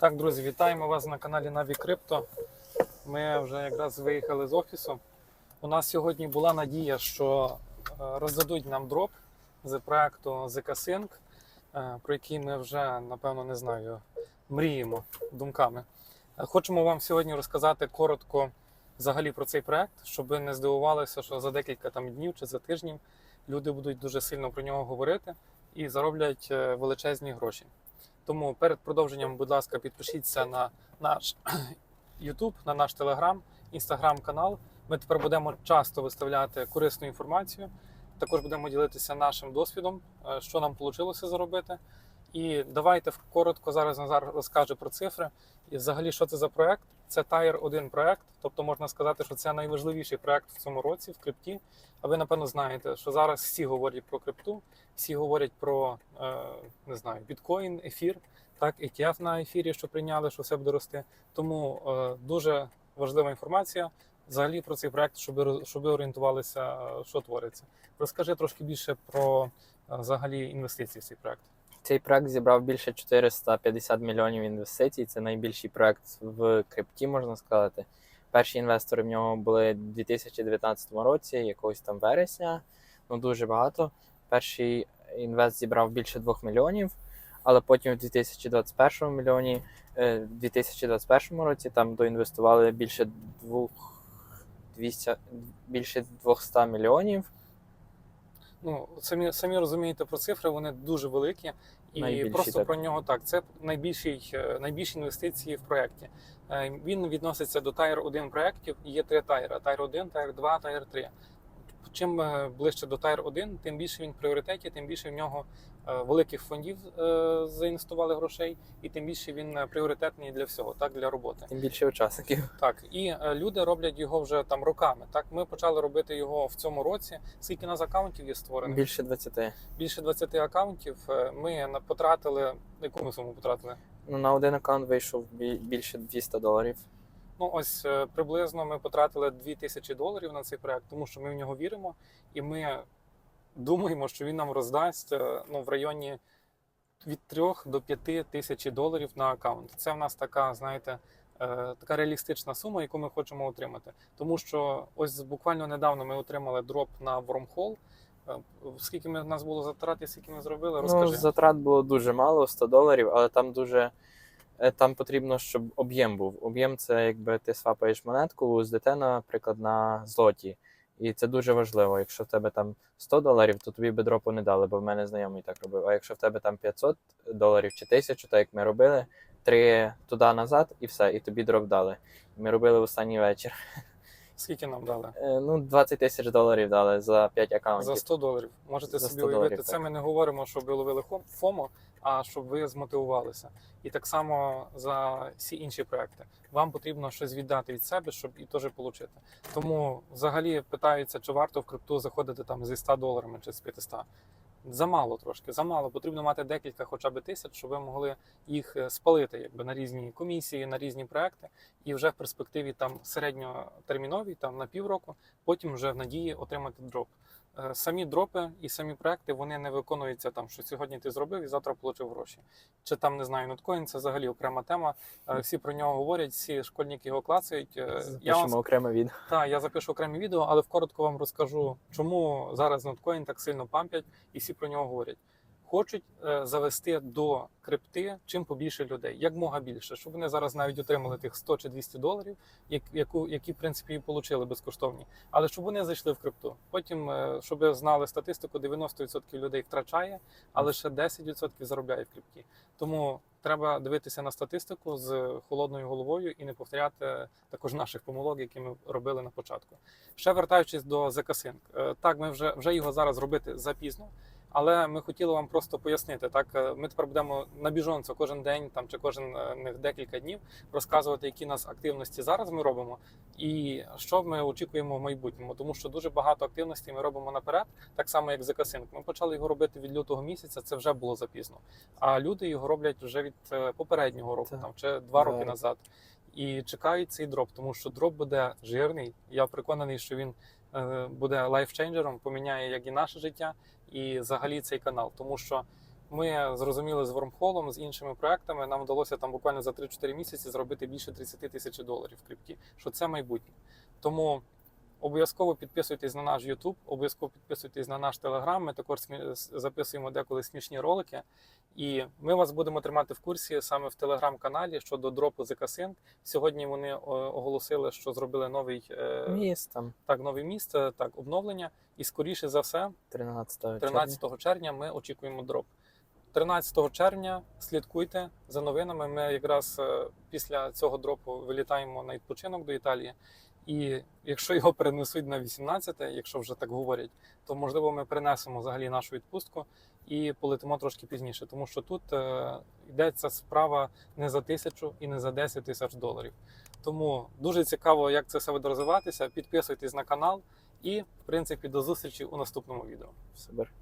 Так, друзі, вітаємо вас на каналі Наві Крипто. Ми вже якраз виїхали з офісу. У нас сьогодні була надія, що е, роздадуть нам дроп з проекту ZK-Sync, е, про який ми вже, напевно, не знаю, мріємо думками. Е, Хочемо вам сьогодні розказати коротко взагалі про цей проект, щоб не здивувалися, що за декілька там днів чи за тижнів люди будуть дуже сильно про нього говорити і зароблять величезні гроші. Тому перед продовженням, будь ласка, підпишіться на наш YouTube, на наш Telegram, Instagram канал. Ми тепер будемо часто виставляти корисну інформацію. Також будемо ділитися нашим досвідом, е, що нам вийшло заробити. І давайте коротко зараз Назар розкаже про цифри. І взагалі, що це за проект? Це Tire 1 проект. Тобто можна сказати, що це найважливіший проект в цьому році в крипті. А ви напевно знаєте, що зараз всі говорять про крипту, всі говорять про е, не знаю, біткоін, ефір, так, ETF на ефірі, що прийняли, що все буде рости. Тому е, дуже важлива інформація взагалі про цей проект, щоб щоб ви орієнтувалися, е, що твориться. Розкажи трошки більше про взагалі інвестиції в цей проект. Цей проект зібрав більше 450 мільйонів інвестицій. Це найбільший проект в крипті, можна сказати. Перші інвестори в нього були у 2019 році, якогось там вересня. Ну дуже багато. Перший інвест зібрав більше 2 мільйонів, але потім в 2021 мільйоні, е, в 2021 році там доінвестували більше 2, 200, більше 200 мільйонів. Ну самі самі розумієте про цифри, вони дуже великі, і Найбільші, просто так. про нього так. Це найбільші, е, найбільші інвестиції в проєкті. Е, Він відноситься до Тайр 1 проєктів. Є три тайра: Тайр 1, Тайр 2, Тайр 3. Чим е, ближче до Tire 1, тим більше він в пріоритеті, тим більше в нього е, великих фондів е, заінвестували грошей, і тим більше він пріоритетний для всього, так для роботи. Тим більше учасників. Так, і люди роблять його вже там роками. Так, ми почали робити його в цьому році. Скільки нас акаунтів є створених? Більше 20. більше 20 акаунтів. Ми потратили яку ми суму потратили? Ну, на один аккаунт вийшов бі- більше 200 доларів. Ну ось е, приблизно ми потратили 2000 доларів на цей проект, тому що ми в нього віримо, і ми думаємо, що він нам роздасть е, ну в районі від 3 до 5 тисяч доларів на акаунт. Це в нас така, знаєте. е, Така реалістична сума, яку ми хочемо отримати, тому що ось буквально недавно ми отримали дроп на Wormhole. Скільки ми в нас було затрат і скільки ми зробили, розкажи. Ну, затрат було дуже мало, 100 доларів, але там дуже там потрібно, щоб об'єм був. Об'єм це якби ти свапаєш монетку з USDT, наприклад, на злоті. І це дуже важливо. Якщо в тебе там 100 доларів, то тобі би дропу не дали, бо в мене знайомий так робив. А якщо в тебе там 500 доларів чи 1000, так як ми робили, три туди назад і все, і тобі дроп дали. Ми робили в останній вечір. Скільки нам дали? Е, Ну, 20 тисяч доларів дали за 5 аккаунтів. За 100 доларів. Можете За собі уявити. доларів, Це так. ми не говоримо, щоб ви ловили ФОМО, а щоб ви змотивувалися. І так само за всі інші проекти. Вам потрібно щось віддати від себе, щоб і теж отримати. Тому взагалі питаються, чи варто в крипту заходити там зі 100 доларами чи з 500. Замало трошки, замало. Потрібно мати декілька хоча б тисяч, щоб ви могли їх е, спалити якби на різні комісії, на різні проекти, і вже в перспективі там середньотерміновій, там на півроку, потім вже в надії отримати дроп. Е, Самі дропи і самі проекти вони не виконуються там, що сьогодні ти зробив і завтра отримав гроші. Чи там не знаю, ноткоін це взагалі окрема тема. Е, Всі про нього говорять, всі школьники його клацають. Запишемо Я вам окреме відео. так, я запишу окреме відео, але вкоротко вам розкажу, чому зараз ноткоін так сильно пампять і всі про нього говорять. Хочуть е, завести до крипти чим побільше людей, як мога більше, щоб вони зараз навіть отримали тих 100 чи 200 доларів, як, яку, які в принципі і отримали безкоштовні. Але щоб вони зайшли в крипту. Потім, е, щоб знали статистику, 90% людей втрачає, а лише 10% заробляє в крипті. Тому треба дивитися на статистику з холодною головою і не повторяти також наших помилок, які ми робили на початку. Ще вертаючись до. Е, Так, ми вже вже його зараз робити запізно. Але ми хотіли вам просто пояснити. Так, е, ми тепер будемо на біжонцю кожен день там чи кожен е, них декілька днів розказувати, які нас активності зараз ми робимо, і що ми очікуємо в майбутньому. Тому що дуже багато активностей ми робимо наперед, так само як ZK-Sync. Ми почали його робити від лютого місяця. Це вже було запізно. А люди його роблять вже від е, попереднього року, там чи два роки назад. І чекають цей дроп, тому що дроп буде жирний. Я переконаний, що він буде лайфчейнджером, поміняє як і наше життя, і взагалі цей канал. Тому що Ми зрозуміли з Вормхолом, з іншими проектами. Нам вдалося там буквально за 3-4 місяці зробити більше 30 тисяч доларів в крипті, що це майбутнє. Тому обов'язково підписуйтесь на наш YouTube, обов'язково підписуйтесь на наш Telegram. Ми також записуємо деколи смішні ролики. І ми вас будемо тримати в курсі саме в телеграм-каналі щодо дропу ZK Сьогодні вони оголосили, що зробили новий е, Міст так, нове місце, так, обновлення. І скоріше за все, 13 червня. 13 червня ми очікуємо дроп. 13 червня слідкуйте за новинами. Ми якраз е, після цього дропу вилітаємо на відпочинок до Італії. І якщо його перенесуть на 18, якщо вже так говорять, то можливо ми перенесемо взагалі нашу відпустку і полетимо трошки пізніше, тому що тут е, йдеться справа не за тисячу і не за 10 тисяч доларів. Тому дуже цікаво, як це все буде розвиватися. Підписуйтесь на канал і, в принципі, до зустрічі у наступному відео. Супер.